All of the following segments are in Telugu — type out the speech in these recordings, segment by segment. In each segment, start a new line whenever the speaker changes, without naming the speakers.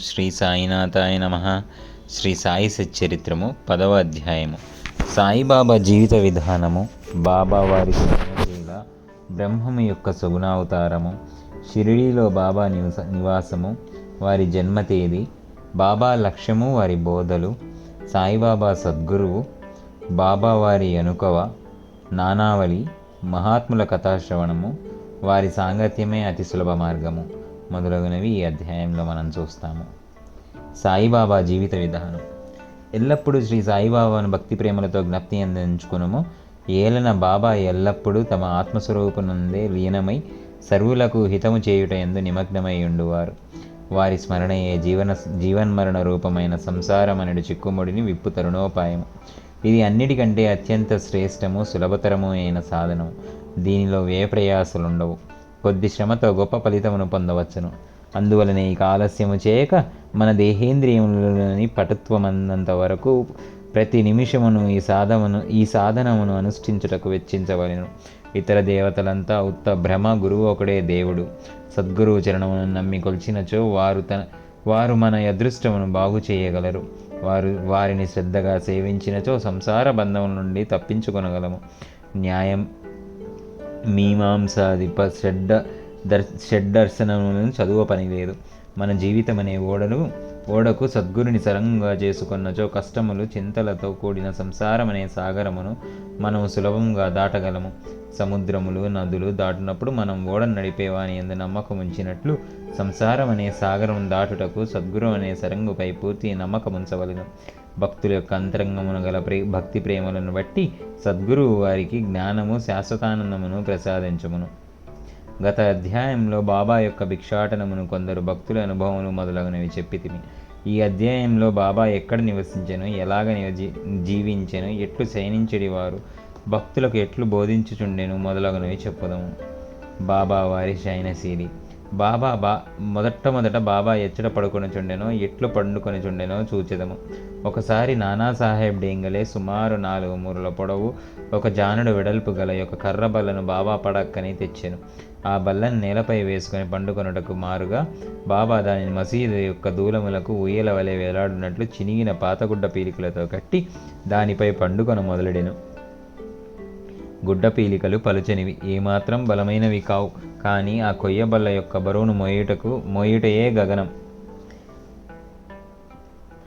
శ్రీ సాయినాథాయ నమ. శ్రీ సాయి సచ్చరిత్రము పదవ అధ్యాయము. సాయిబాబా జీవిత విధానము బాబా వారి స్నేహశీల బ్రహ్మము యొక్క సుగుణావతారము షిరిడీలో బాబా నివస నివాసము వారి జన్మ తేదీ బాబా లక్ష్యము వారి బోధలు సాయిబాబా సద్గురువు బాబా వారి అనుకవ నానావళి మహాత్ముల కథాశ్రవణము వారి సాంగత్యమే అతి సులభ మార్గము. మొదలగునవి ఈ అధ్యాయంలో మనం చూస్తాము. సాయిబాబా జీవిత విధానం. ఎల్లప్పుడూ శ్రీ సాయిబాబాను భక్తి ప్రేమలతో జ్ఞప్తి అందించుకునము. ఏలన బాబా ఎల్లప్పుడూ తమ ఆత్మస్వరూపనందే లీనమై సర్వులకు హితము చేయుట ఎందు నిమగ్నమై ఉండువారు. వారి స్మరణయే జీవన జీవన్మరణ రూపమైన సంసారమనడు చిక్కుముడిని విప్పు తరుణోపాయము. ఇది అన్నిటికంటే అత్యంత శ్రేష్టము సులభతరము అయిన సాధనం దీనిలో ఏ ప్రయాసలుండవు కొద్ది శ్రమతో గొప్ప ఫలితమును పొందవచ్చును. అందువలన ఇక ఆలస్యము చేయక మన దేహేంద్రియములని పటుత్వమన్నంత వరకు ప్రతి నిమిషమును ఈ సాధమును ఈ సాధనమును అనుష్ఠించుటకు వెచ్చించవలెను. ఇతర దేవతలంతా ఉత్త భ్రమ గురువు ఒకడే దేవుడు. సద్గురువు చరణమును నమ్మి కొలిచినచో వారు తన వారు మన అదృష్టమును బాగు చేయగలరు. వారు వారిని శ్రద్ధగా సేవించినచో సంసార బంధముల నుండి తప్పించుకొనగలము. న్యాయం మీమాంసాధిప షడ్డ దర్ షడ్దర్శనములను చదువ పని లేదు మన జీవితం అనే ఓడలు ఓడకు సద్గురుని సరంగా చేసుకున్నచో కష్టములు చింతలతో కూడిన సంసారం అనే సాగరమును మనము సులభంగా దాటగలము. సముద్రములు నదులు దాటినప్పుడు మనం ఓడను నడిపేవాని ఎందు నమ్మకం ఉంచినట్లు సంసారం అనే సాగరం దాటుటకు సద్గురు అనే సరంగుపై పూర్తి నమ్మకం ఉంచవలను భక్తుల యొక్క అంతరంగమును గల ప్రే భక్తి ప్రేమలను బట్టి సద్గురువు వారికి జ్ఞానము శాశ్వతానందమును ప్రసాదించమును. గత అధ్యాయంలో బాబా యొక్క భిక్షాటనమును కొందరు భక్తుల అనుభవములు మొదలగునవి చెప్పితిమి. ఈ అధ్యాయంలో బాబా ఎక్కడ నివసించెను ఎలాగ నివజీ జీవించెను ఎట్లు శయనించడి వారు భక్తులకు ఎట్లు బోధించుచుండెను మొదలగునవి చెప్పదము. బాబా వారి శయనశీలి బాబా బా మొదట మొదట బాబా ఎచ్చట పడుకొని చుండెనో ఎట్లు పండుకొని చుండెనో చూచెదము. ఒకసారి నానాసాహెబ్ డేంగలే సుమారు నాలుగు మూరల పొడవు ఒక జానుడు వెడల్పు గల ఒక కర్ర బల్లను బాబా పడక్కని తెచ్చాను. ఆ బల్లను నేలపై వేసుకొని పండుకొనుటకు మారుగా బాబా దానిని మసీదు యొక్క దూలములకు ఉయ్యల వలె వేలాడినట్లు చినిగిన పాతగుడ్డ పీలికలతో కట్టి దానిపై పండుకొన మొదలెడెను. గుడ్డ పీలికలు పలుచనివి. ఏమాత్రం బలమైనవి కావు. కానీ ఆ కొయ్య బల్ల యొక్క బరువును మోయుటకు మోయుటయే గగనం.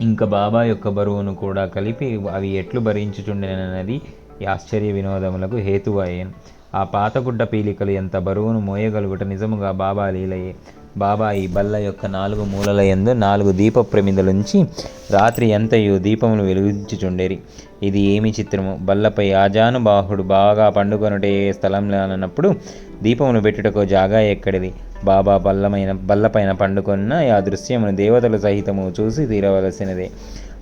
ఇంకా బాబా యొక్క బరువును కూడా కలిపి అవి ఎట్లు భరించుచుండెనన్నది ఆశ్చర్య వినోదములకు హేతువయ్యాను. ఆ పాత గుడ్డ పీలికలు ఎంత బరువును మోయగలుగుట నిజముగా బాబా లీలయే. బాబా ఈ బల్ల యొక్క నాలుగు మూలల ఎందు నాలుగు దీప ప్రమిదలుంచి రాత్రి ఎంతయు దీపములు వెలుగించుచుండేరి. ఇది ఏమి చిత్రము? బల్లపై ఆజానుబాహుడు బాగా పండుకొనుటే స్థలంలో అన్నప్పుడు దీపమును పెట్టుటకు జాగా ఎక్కడిది? బాబా బల్లమైన బల్లపైన పండుకొన్న ఆ దృశ్యమును దేవతలు సహితము చూసి తీరవలసినదే.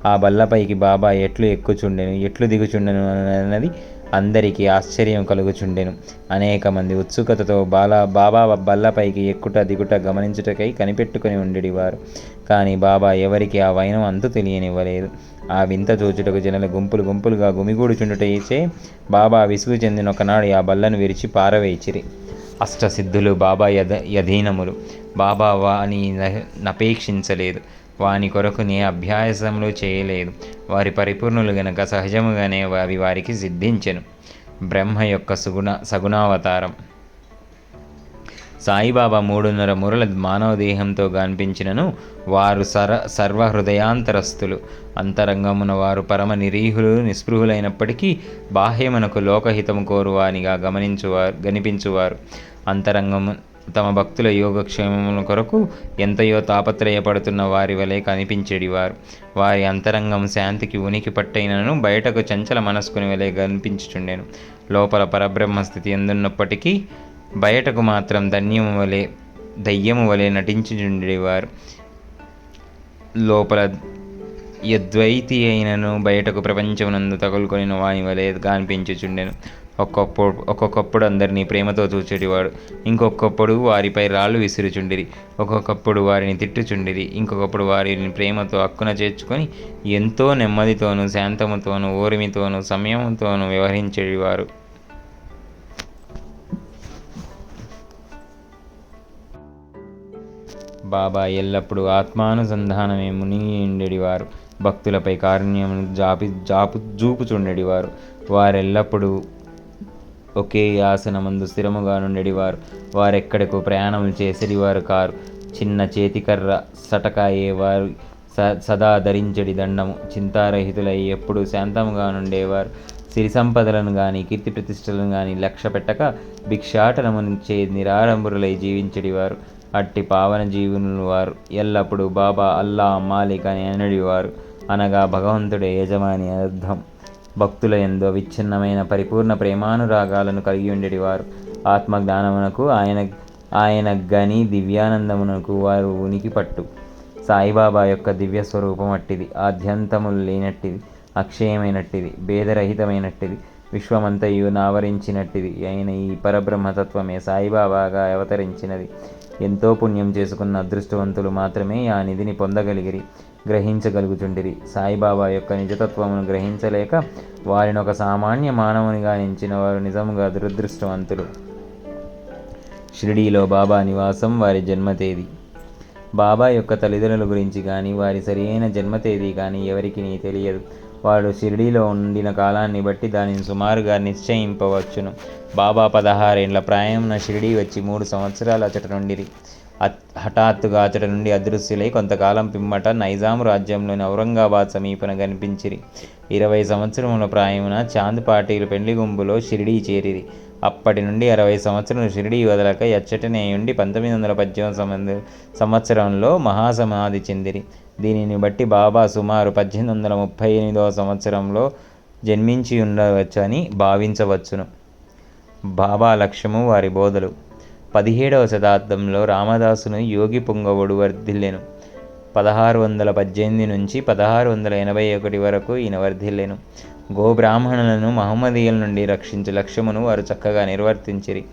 ఆ బల్లపైకి బాబా ఎట్లు ఎక్కుచుండెను? ఎట్లు దిగుచుండెను అన్నది అందరికీ ఆశ్చర్యం కలుగుచుండెను. అనేక మంది ఉత్సుకతతో బాలా బాబా బల్లపైకి ఎక్కుట దిగుట గమనించుటకై కనిపెట్టుకుని ఉండేవారు కానీ బాబా ఎవరికి ఆ వైనం అంతు తెలియనివ్వలేదు. ఆ వింత చూచుటకు జనుల గుంపులు గుంపులుగా గుమిగూడుచుండుటచే బాబా విసుగు చెందిన ఒకనాడు ఆ బల్లను విరిచి పారవేచిరి అష్టసిద్ధులు బాబా యద యధీనములు. బాబా వాని నపేక్షించలేదు. వాని కొరకు నీ అభ్యాసములు చేయలేదు. వారి పరిపూర్ణులు గనక సహజముగానే అవి వారికి సిద్ధించెను. బ్రహ్మ యొక్క సుగుణ సగుణావతారం. సాయిబాబా మూడున్నర మురల మానవ దేహంతో కనిపించినను వారు సర సర్వహృదయాంతరస్తులు అంతరంగమున వారు పరమ నిరీహులు నిస్పృహులైనప్పటికీ బాహ్యమునకు లోకహితము కోరువానిగా గమనించువారు గనిపించువారు. అంతరంగము తమ భక్తుల యోగక్షేమముల కొరకు ఎంతయో తాపత్రయపడుతున్న వారి వలె కనిపించేడివారు. వారి అంతరంగం శాంతికి ఉనికి పట్టైనను బయటకు చంచల మనస్కుని వలె కనిపించుచుండెను. లోపల పరబ్రహ్మ స్థితి ఎందున్నప్పటికీ బయటకు మాత్రం ధన్యము వలె దయ్యము వలె నటించుచుండేవారు. లోపల యద్వైతి అయినను బయటకు ప్రపంచమునందు తగులుకొని వాని వలె కనిపించుచుండెను ఒక్కొప్పుడు ఒక్కొక్కప్పుడు అందరినీ ప్రేమతో చూచేటివాడు. ఇంకొకప్పుడు వారిపై రాళ్ళు విసురుచుండిరి. ఒక్కొక్కప్పుడు వారిని తిట్టుచుండిరి. ఇంకొకప్పుడు వారిని ప్రేమతో హక్కున చేర్చుకొని ఎంతో నెమ్మదితోనూ శాంతముతోనూ ఓరిమితోనూ సమయంతోనూ వ్యవహరించేవారు బాబా ఎల్లప్పుడూ ఆత్మానుసంధానమే మునిగిండెడివారు భక్తులపై కారుణ్యమును జాపి జాపు జూపుచుండెడివారు. వారెల్లప్పుడూ ఒకే ఆసనమందు స్థిరముగా నుండెడివారు. వారెక్కడకు ప్రయాణములు చేసేడివారు కారు. చిన్న చేతికర్ర సటకాయే వారు స సదా ధరించడి దండము. చింతారహితులై ఎప్పుడు శాంతముగా నుండేవారు. సిరి సంపదలను కానీ కీర్తి ప్రతిష్టలను కానీ లక్ష్య పెట్టక భిక్షాటనమునిచ్చే నిరాడంబరులై జీవించడివారు. అట్టి పావన జీవునులు వారు. ఎల్లప్పుడూ బాబా అల్లా మాలిక్ అని అనడివారు. అనగా భగవంతుడే యజమాని అర్థం. భక్తుల ఎందు అవిచ్ఛిన్నమైన పరిపూర్ణ ప్రేమానురాగాలను కలిగి ఉండేటివారు ఆత్మజ్ఞానమునకు ఆయన ఆయన గని దివ్యానందమునకు వారు ఉనికి పట్టు. సాయిబాబా యొక్క దివ్య స్వరూపం అట్టిది. ఆద్యంతములు లేనట్టిది. అక్షయమైనట్టిది. భేదరహితమైనట్టిది. విశ్వమంతయు నావరించినట్టిది. అయిన ఈ పరబ్రహ్మతత్వమే సాయిబాబాగా అవతరించినది. ఎంతో పుణ్యం చేసుకున్న అదృష్టవంతులు మాత్రమే ఆ నిధిని పొందగలిగిరి గ్రహించగలుగుచుండిరి. సాయిబాబా యొక్క నిజతత్వమును గ్రహించలేక వారిని ఒక సామాన్య మానవునిగా ఎంచిన వారు నిజముగా దురదృష్టవంతులు. షిరిడీలో బాబా నివాసం వారి జన్మ తేదీ బాబా యొక్క తల్లిదండ్రుల గురించి కానీ వారి సరియైన జన్మ తేదీ కానీ ఎవరికి తెలియదు. వాడు షిరిడీలో ఉండిన కాలాన్ని బట్టి దానిని సుమారుగా నిశ్చయింపవచ్చును. బాబా పదహారేండ్ల ప్రాయమున షిరిడీ వచ్చి మూడు సంవత్సరాలు అచట నుండిరి. హఠాత్తుగా అతడి నుండి అదృశ్యులై కొంతకాలం పిమ్మట నైజాం రాజ్యంలోని ఔరంగాబాద్ సమీపన కనిపించిరి. ఇరవై సంవత్సరముల ప్రాయమున చాంద్ పాటీలు పెండ్లి గుంపులో షిరిడీ చేరిరి. అప్పటి నుండి అరవై సంవత్సరం షిరిడీ వదలక ఎచ్చటనే ఉండి పంతొమ్మిది వందల పద్దెనిమిది సంవత్సరంలో మహాసమాధి చెందిరి. దీనిని బట్టి బాబా సుమారు పద్దెనిమిది వందల ముప్పై ఎనిమిదవ సంవత్సరంలో జన్మించి ఉండవచ్చని భావించవచ్చును. బాబా లక్ష్యము వారి బోధలు. పదిహేడవ శతాబ్దంలో రామదాసును యోగి పుంగవుడు వర్ధిల్లెను. పదహారు వందల పద్దెనిమిది నుంచి పదహారు వందల ఎనభై ఒకటి వరకు ఈయన వర్ధిల్లెను. గోబ్రాహ్మణులను మహమ్మదీయుల నుండి రక్షించే లక్ష్యమును వారు చక్కగా నిర్వర్తించిరి.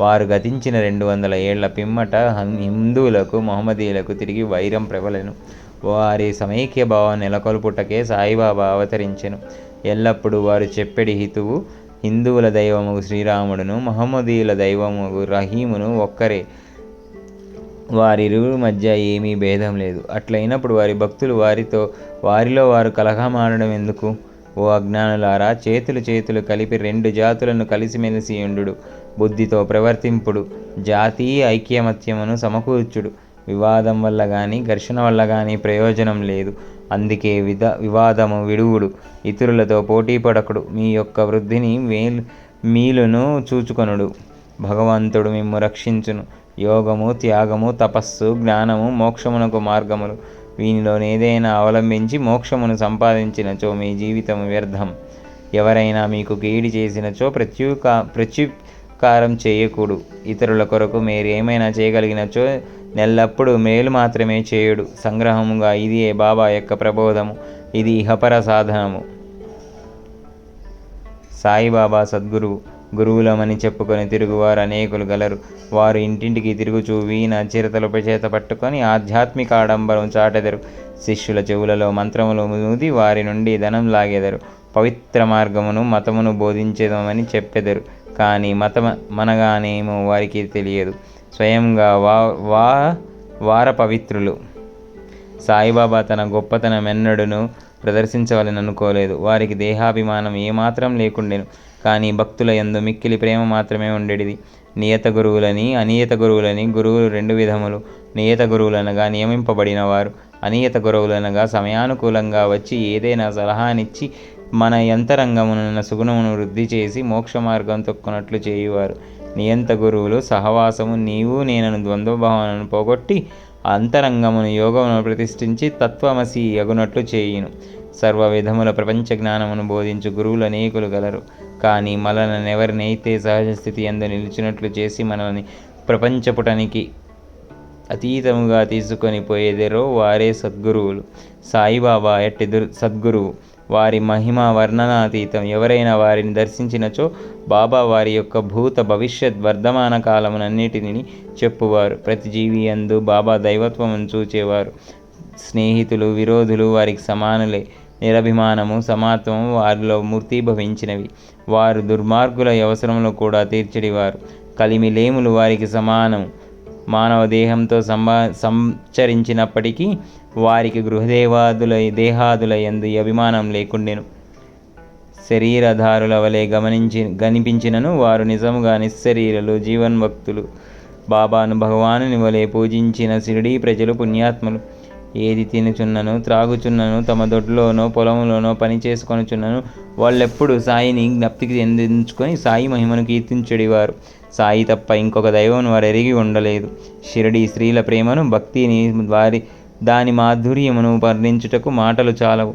వారు గతించిన రెండు వందల ఏళ్ళ పిమ్మట హిందువులకు మహమ్మదీయులకు తిరిగి వైరం ప్రబలెను. వారి సమైక్య భావం నెలకొల్పుటకే సాయిబాబా అవతరించెను. ఎల్లప్పుడూ వారు చెప్పెడి హితువు హిందువుల దైవము శ్రీరాముడును మహమ్మదీయుల దైవము రహీమును ఒక్కరే. వారిరువురి మధ్య ఏమీ భేదం లేదు. అట్లయినప్పుడు వారి భక్తులు వారితో వారిలో వారు కలహమాడడం ఎందుకు? ఓ అజ్ఞానులారా చేతులు చేతులు కలిపి రెండు జాతులను కలిసిమెలిసి ఉండు బుద్ధితో ప్రవర్తింపుడు. జాతీయ ఐక్యమత్యమును సమకూర్చుడు. వివాదం వల్ల కానీ ఘర్షణ వల్ల కానీ ప్రయోజనం లేదు. అందుకే విధ వివాదము విడువుడు. ఇతరులతో పోటీ పడకుడు. మీ యొక్క వృద్ధిని మేలు మీలును చూచుకొనుడు. భగవంతుడు మిమ్ము రక్షించును. యోగము త్యాగము తపస్సు జ్ఞానము మోక్షమునకు మార్గములు. వీనిలోనేదైనా అవలంబించి మోక్షమును సంపాదించినచో మీ జీవితం వ్యర్థం. ఎవరైనా మీకు కీడి చేసినచో ప్రత్యుకా ప్రత్యుపకారం చేయకూడు. ఇతరుల కొరకు మీరు ఏమైనా చేయగలిగినచో నెల్లప్పుడు మేలు మాత్రమే చేయుడు. సంగ్రహముగా ఇదియే బాబా యొక్క ప్రబోధము? ఇది ఇహపర సాధనము. సాయిబాబా సద్గురువు గురువులమని చెప్పుకొని తిరుగువారు అనేకులు గలరు. వారు ఇంటింటికి తిరుగుచూ వీణ చిరతలపై చేత పట్టుకొని ఆధ్యాత్మిక ఆడంబరం చాటెదరు. శిష్యుల చెవులలో మంత్రములు నూది వారి నుండి ధనం లాగెదరు. పవిత్ర మార్గమును మతమును బోధించేదమని చెప్పెదరు. కానీ మతం మనగానేమో వారికి తెలియదు. స్వయంగా వా వా వార పవిత్రులు సాయిబాబా తన గొప్పతనం ఎన్నడును ప్రదర్శించవాలని వారికి దేహాభిమానం ఏమాత్రం లేకుండెను. కానీ భక్తుల ఎందు మిక్కిలి ప్రేమ మాత్రమే ఉండేది నియత గురువులని అనియత గురువులని గురువులు రెండు విధములు. నియత గురువులనగా నియమింపబడిన వారు అనియత గురువులనగా సమయానుకూలంగా వచ్చి ఏదైనా సలహానిచ్చి మన యంతరంగమున సుగుణమును వృద్ధి చేసి మోక్ష మార్గం తొక్కునట్లు చేయువారు. నియంత గురువులు సహవాసము నీవు నేనను ద్వంద్వభావనను పోగొట్టి అంతరంగమును యోగమును ప్రతిష్ఠించి తత్వమసి ఎగునట్లు చేయును. సర్వ విధముల ప్రపంచ జ్ఞానమును బోధించు గురువులు అనేకులు గలరు. కానీ మనల్నెవరినైతే సహజ స్థితి ఎందు నిలిచినట్లు చేసి మనల్ని ప్రపంచపుటానికి అతీతముగా తీసుకొని పోయేదేరో వారే సద్గురువులు. సాయిబాబా ఎట్టి దుర్ సద్గురువు. వారి మహిమ వర్ణనాతీతం. ఎవరైనా వారిని దర్శించినచో బాబా వారి యొక్క భూత భవిష్యత్ వర్ధమాన కాలమునన్నిటిని చెప్పువారు. ప్రతి జీవి అందు బాబా దైవత్వమును చూచేవారు. స్నేహితులు విరోధులు వారికి సమానులే. నిరభిమానము సమాత్వము వారిలో మూర్తిభవించినవి వారు దుర్మార్గుల అవసరంలో కూడా తీర్చడివారు. కలిమిలేములు వారికి సమానం మానవ దేహంతో సంబా సంచరించినప్పటికీ వారికి గృహదేవాదుల దేహాదుల ఎందు అభిమానం లేకుండెను. శరీరధారుల వలె గమనించి కనిపించినను వారు నిజముగా నిశ్శరీరలు జీవన్భక్తులు. బాబాను భగవానుని వలె పూజించిన షిరిడీ ప్రజలు పుణ్యాత్ములు. ఏది తినుచున్నను త్రాగుచున్నను తమ దొడ్లోనో పొలంలోనో పని చేసుకొనుచున్నను వాళ్ళెప్పుడు సాయిని జ్ఞప్తికి చెందించుకొని సాయి మహిమను కీర్తించడివారు. సాయి తప్ప ఇంకొక దైవం వారు ఎరిగి ఉండలేదు. షిరడి స్త్రీల ప్రేమను భక్తిని వారి దాని మాధుర్యమును వర్ణించుటకు మాటలు చాలవు.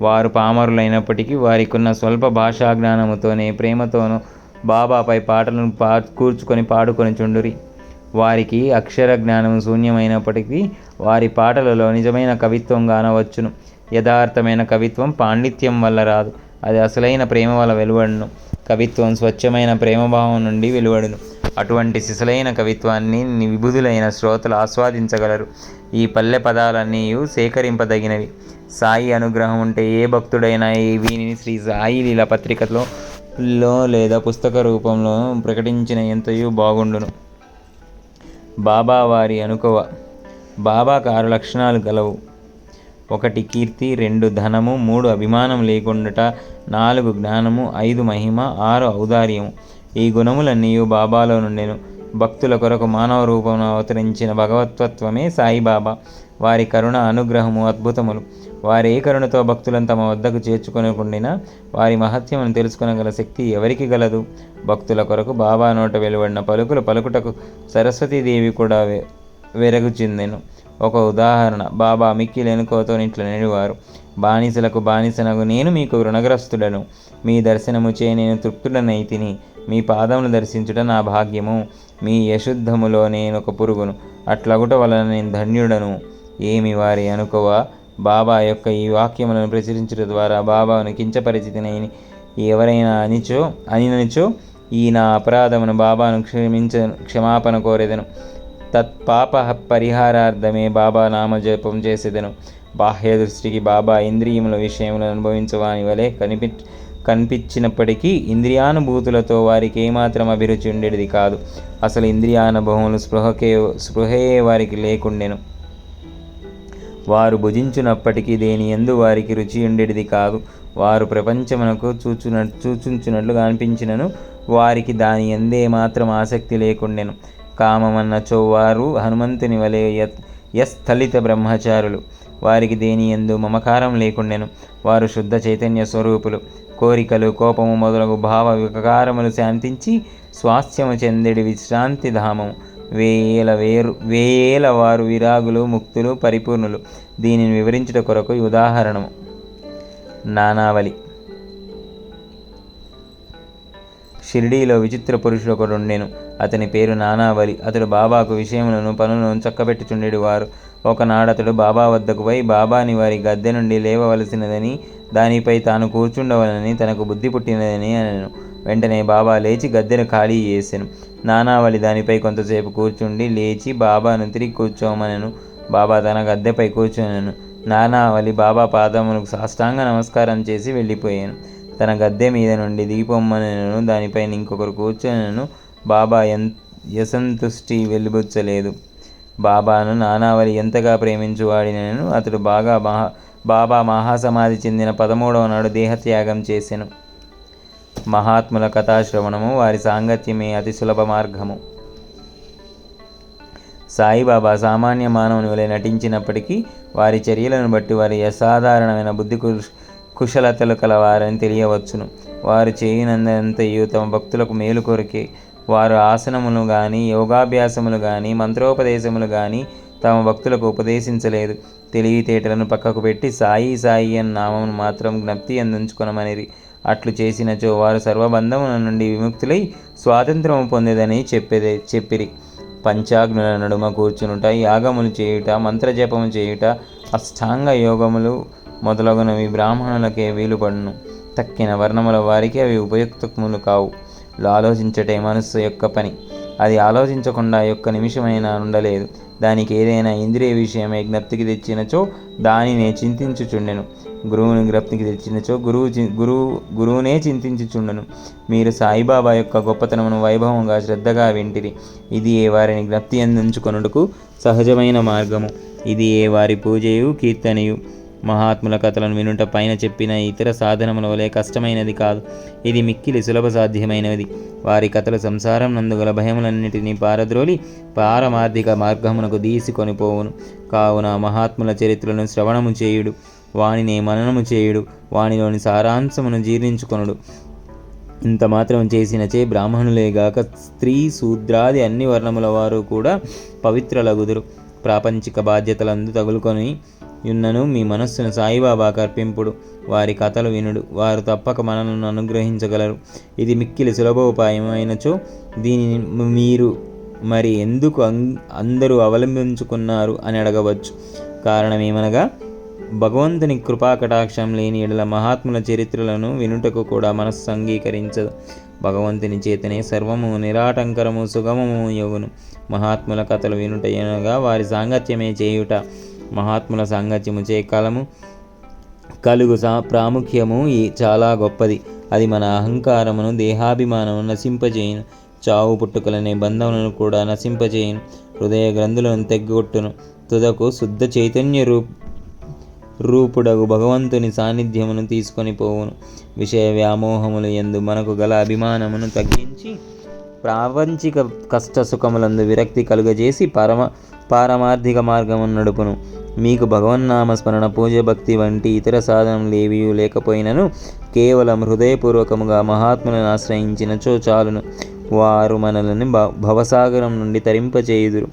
వారు పామరులైనప్పటికీ వారికున్న స్వల్ప భాషా జ్ఞానముతోనే ప్రేమతోనూ బాబాపై పాటలను పా కూర్చుకొని పాడుకొని చుండురి. వారికి అక్షర జ్ఞానం శూన్యమైనప్పటికీ వారి పాటలలో నిజమైన కవిత్వం గానవచ్చును. యథార్థమైన కవిత్వం పాండిత్యం వల్ల రాదు. అది అసలైన ప్రేమ వల్ల వెలువడును. కవిత్వం స్వచ్ఛమైన ప్రేమభావం నుండి వెలువడును. అటువంటి సిసలైన కవిత్వాన్ని విభుదులైన శ్రోతలు ఆస్వాదించగలరు. ఈ పల్లె పదాలన్నీ సేకరింపదగినవి. సాయి అనుగ్రహం ఉంటే ఏ భక్తుడైనా వీనిని శ్రీ సాయి లీల పత్రికలో లో లేదా పుస్తక రూపంలో ప్రకటించిన ఎంతయూ బాగుండును. బాబా వారి అనుకోవ. బాబాకు ఆరు లక్షణాలు గలవు. ఒకటి కీర్తి రెండు ధనము మూడు అభిమానం లేకుండాట నాలుగు జ్ఞానము ఐదు మహిమ ఆరు ఔదార్యము. ఈ గుణములన్నీ బాబాలో నుండెను. భక్తుల కొరకు మానవ రూపమును అవతరించిన భగవత్వత్వమే సాయిబాబా. వారి కరుణ అనుగ్రహము అద్భుతములు. వారి ఏ కరుణతో భక్తులను తమ వద్దకు చేర్చుకొనకుండినా వారి మహత్యమును తెలుసుకొనగల శక్తి ఎవరికి గలదు? భక్తుల కొరకు బాబా నోట వెలువడిన పలుకులు పలుకుటకు సరస్వతీదేవి కూడా వెరగు చెందెను ఒక ఉదాహరణ బాబా మిక్కిలెనుకోతో ఇంట్లో నేడువారు బానిసలకు బానిసనగు నేను మీకు రుణగ్రస్తుడను. మీ దర్శనము చే నేను తృప్తుడనైతిని మీ పాదమును దర్శించుట నా భాగ్యము. మీ యశుద్ధములో నేను ఒక పురుగును. అట్లగుట వలన నేను ధన్యుడను. ఏమి వారి అనుకోవ? బాబా యొక్క ఈ వాక్యములను ప్రచురించడం ద్వారా బాబాను కించపరిచితినని ఎవరైనా అనిచో అనినచో ఈ నా అపరాధమును బాబాను క్షమించ క్షమాపణ కోరేదను. తత్పాప పరిహారార్థమే బాబా నామజపం చేసేదను. బాహ్య దృష్టికి బాబా ఇంద్రియముల విషయంలో అనుభవించవాని వలె కనిపి కనిపించినప్పటికీ ఇంద్రియానుభూతులతో వారికి ఏమాత్రం అభిరుచి ఉండేది కాదు. అసలు ఇంద్రియానుభవములు స్పృహకే స్పృహయే వారికి లేకుండెను. వారు భుజించినప్పటికీ దేని ఎందు వారికి రుచి ఉండేది కాదు. వారు ప్రపంచమునకు చూచున చూచుంచున్నట్లు అనిపించినను. వారికి దాని ఎందే మాత్రం ఆసక్తి లేకుండెను. కామమన్నచో వారు హనుమంతుని వలె యస్థలిత బ్రహ్మచారులు. వారికి దేని ఎందు మమకారం లేకుండెను. వారు శుద్ధ చైతన్య స్వరూపులు. కోరికలు కోపము మొదలగు భావ వికారములు శాంతించి స్వాస్థ్యము చెందిడి విశ్రాంతి ధామము వేల వేరు వేల వారు విరాగులు ముక్తులు పరిపూర్ణులు. దీనిని వివరించుట కొరకు ఉదాహరణము. నానావళి షిరిడీలో విచిత్ర పురుషుడు ఒకడు ఉండెను. అతని పేరు నానావలి అతడు బాబాకు విషయములను పనులను చక్కబెట్టుచుండేడు వారు. ఒకనాడు అతడు బాబా వద్దకు పోయి బాబాని వారి గద్దె నుండి లేవవలసినదని దానిపై తాను కూర్చుండవలనని తనకు బుద్ధి పుట్టినదని అనను. వెంటనే బాబా లేచి గద్దెను ఖాళీ చేశాను నానావళి దానిపై కొంతసేపు కూర్చుండి లేచి బాబాను తిరిగి కూర్చోమనను. బాబా తన గద్దెపై కూర్చొనను. నానావళి బాబా పాదములకు సాష్టాంగ నమస్కారం చేసి వెళ్ళిపోయాను. తన గద్దె మీద నుండి దిగిపోమ్మనను దానిపైన ఇంకొకరు కూర్చొనను బాబా ఎన్ యసంతుష్టి వెలుబుచ్చలేదు బాబాను నానావరి ఎంతగా ప్రేమించువాడినను అతడు బాగా మహా బాబా మహాసమాధి చెందిన పదమూడవ నాడు దేహత్యాగం చేసెను. మహాత్ముల కథాశ్రవణము వారి సాంగత్యమే అతి సులభ మార్గము. సాయిబాబా సామాన్య మానవుని వలె నటించినప్పటికీ వారి చర్యలను బట్టి వారి అసాధారణమైన బుద్ధి కుశలతలు కలవారని తెలియవచ్చును. వారు చేయనందంతయు తమ భక్తులకు మేలు కొరికే. వారు ఆసనములు కానీ యోగాభ్యాసములు కానీ మంత్రోపదేశములు కానీ తమ భక్తులకు ఉపదేశించలేదు. తెలివితేటలను పక్కకు పెట్టి సాయి సాయి అన్న నామమును మాత్రం జ్ఞప్తి అందించుకొనమనిరి. అట్లు చేసినచో వారు సర్వబంధముల నుండి విముక్తులై స్వాతంత్రము పొందేదని చెప్పేదే చెప్పిరి. పంచాగ్నుల నడుమ కూర్చునుట యాగములు చేయుట మంత్రజపము చేయుట అష్టాంగ యోగములు మొదలగునవి బ్రాహ్మణులకే వీలుపడును. తక్కిన వర్ణముల వారికి అవి ఉపయుక్తములు కావు. ఆలోచించటే మనస్సు యొక్క పని. అది ఆలోచించకుండా యొక్క నిమిషమైనా ఉండలేదు. దానికి ఏదైనా ఇంద్రియ విషయమే జ్ఞప్తికి తెచ్చినచో దానినే చింతించుచుండెను. గురువుని జ్ఞప్తికి తెచ్చినచో గురువు గురువు గురువునే చింతించుచుండెను. మీరు సాయిబాబా యొక్క గొప్పతనమును వైభవంగా శ్రద్ధగా వింటిరి. ఇది ఏ వారిని జ్ఞప్తి అందించుకొనుటకు సహజమైన మార్గము. ఇది ఏ వారి పూజయు కీర్తనయు. మహాత్ముల కథలను వినుట పైన చెప్పిన ఇతర సాధనముల వలె కష్టమైనది కాదు. ఇది మిక్కిలి సులభ సాధ్యమైనది. వారి కథలు సంసారం నందుగల భయములన్నిటినీ పారద్రోలి పారమార్థిక మార్గమునకు దీసుకొని పోవును. కావున మహాత్ముల చరిత్రలను శ్రవణము చేయుడు వానిని మననము చేయుడు వానిలోని సారాంశమును జీర్ణించుకొనుడు. ఇంత మాత్రం చేసినచే బ్రాహ్మణులేగాక స్త్రీ శూద్రాది అన్ని వర్ణముల వారు కూడా పవిత్రలగుదురు. ప్రాపంచిక బాధ్యతలందు తగులుకొని యున్నను మీ మనస్సును సాయిబాబాకు అర్పింపుడు వారి కథలు వినుడు. వారు తప్పక మనలను అనుగ్రహించగలరు. ఇది మిక్కిలి సులభోపాయమైనచో దీనిని మీరు మరి ఎందుకు అం- అందరూ అవలంబించుకున్నారు అని అడగవచ్చు. కారణమేమనగా భగవంతుని కృపా కటాక్షం లేని ఎడల మహాత్ముల చరిత్రలను వినుటకు కూడా మనస్సు అంగీకరించదు. భగవంతుని చేతనే సర్వము నిరాటంకరము సుగమము యోగును. మహాత్ముల కథలు వినుట ఎనగా వారి సాంగత్యమే చేయుట. మహాత్ముల సాంగత్యము చేయకాలము. కలము కలుగు సా ప్రాముఖ్యము ఈ చాలా గొప్పది. అది మన అహంకారమును దేహాభిమానమును నశింపజేయను. చావు పుట్టుకలనే బంధములను కూడా నశింపజేయను. హృదయ గ్రంథులను తెగ్గొట్టును. తుదకు శుద్ధ చైతన్య రూప్ రూపుడగు భగవంతుని సాన్నిధ్యమును తీసుకొని పోవును. విషయ వ్యామోహములు ఎందు మనకు గల అభిమానమును తగ్గించి ప్రాపంచిక కష్ట సుఖములందు విరక్తి కలుగజేసి పరమ పారమార్థిక మార్గమును నడుపును. మీకు భగవన్నామస్మరణ పూజ భక్తి వంటి ఇతర సాధనలు ఏవీ లేకపోయినను కేవలం హృదయపూర్వకముగా మహాత్ములను ఆశ్రయించినచో చాలును. వారు మనలను భ భవసాగరం నుండి తరింపచేయుదురు.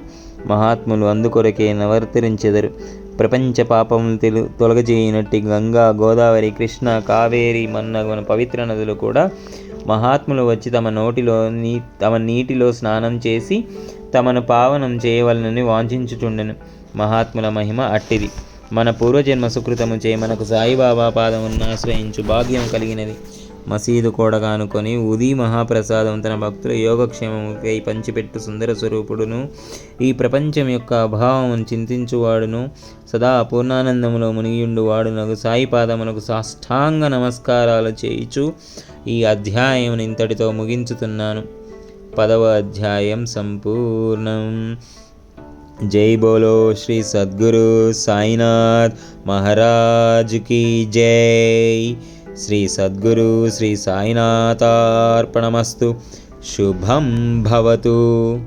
మహాత్ములు అందుకొరకే నవర్తరించెదరు. ప్రపంచ పాపములు తెలు తొలగజేయనట్టి గంగా గోదావరి కృష్ణ కావేరి మన్న పవిత్ర నదులు కూడా మహాత్ములు వచ్చి తమ నోటిలో నీ తమ నీటిలో స్నానం చేసి తమను పావనం చేయవలనని వాంఛించుచుండెను. మహాత్ముల మహిమ అట్టిది. మన పూర్వజన్మ సుకృతము చే మనకు సాయిబాబా పాదమును ఆశ్రయించు. భాగ్యం కలిగినది. మసీదు కోడగానుకొని ఉదీ మహాప్రసాదం తన భక్తుల యోగక్షేమముపై పంచిపెట్టు సుందర స్వరూపుడును. ఈ ప్రపంచం యొక్క అభావమును చింతించువాడును. సదా పూర్ణానందములో మునిగియుండువాడునకు సాయి పాదమునకు సాష్టాంగ నమస్కారాలు చేయిచు ఈ అధ్యాయం ఇంతటితో ముగించుతున్నాను. పదవ అధ్యాయం సంపూర్ణం. జై బోలో శ్రీ సద్గురు సాయినాథ్ మహారాజ్ की జై శ్రీ సద్గురు శ్రీ సాయినాథార్పణమస్తు శుభం భవతు